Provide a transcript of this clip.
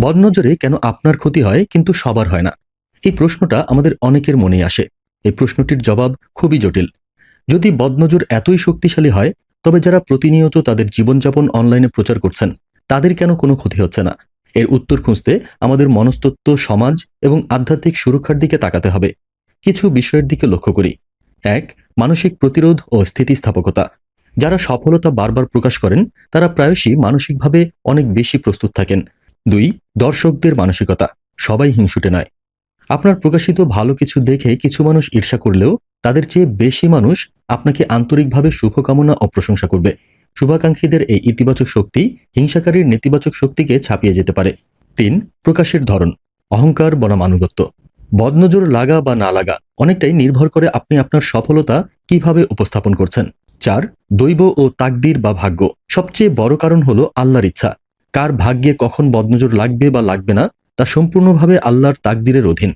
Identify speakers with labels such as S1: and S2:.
S1: বদনজরে কেন আপনার ক্ষতি হয় কিন্তু সবার হয় না? এই প্রশ্নটা আমাদের অনেকের মনে আসে। এই প্রশ্নটির জবাব খুবই জটিল। যদি বদনজর এতই শক্তিশালী হয়, তবে যারা প্রতিনিয়ত তাদের জীবনযাপন অনলাইনে প্রচার করছেন, তাদের কেন কোনো ক্ষতি হচ্ছে না? এর উত্তর খুঁজতে আমাদের মনস্তত্ত্ব, সমাজ এবং আধ্যাত্মিক সুরক্ষার দিকে তাকাতে হবে। কিছু বিষয়ের দিকে লক্ষ্য করি। এক, মানসিক প্রতিরোধ ও স্থিতিস্থাপকতা। যারা সফলতা বারবার প্রকাশ করেন, তারা প্রায়শই মানসিকভাবে অনেক বেশি প্রস্তুত থাকেন। দুই, দর্শকদের মানসিকতা। সবাই হিংসুটে নয়। আপনার প্রকাশিত ভালো কিছু দেখে কিছু মানুষ ঈর্ষা করলেও তাদের চেয়ে বেশি মানুষ আপনাকে আন্তরিকভাবে শুভকামনা ও প্রশংসা করবে। শুভাকাঙ্ক্ষীদের এই ইতিবাচক শক্তি হিংসাকারীর নেতিবাচক শক্তিকে ছাপিয়ে যেতে পারে। তিন, প্রকাশের ধরন। অহংকার বনাম আনুগত্য। বদনজর লাগা বা না লাগা অনেকটাই নির্ভর করে আপনি আপনার সফলতা কীভাবে উপস্থাপন করছেন। চার, দৈব ও তাকদির বা ভাগ্য। সবচেয়ে বড় কারণ হলো আল্লাহর ইচ্ছা। কার ভাগ্যে কখন বদনজর লাগবে বা লাগবে না তা সম্পূর্ণভাবে আল্লাহর তাকদিরের অধীন।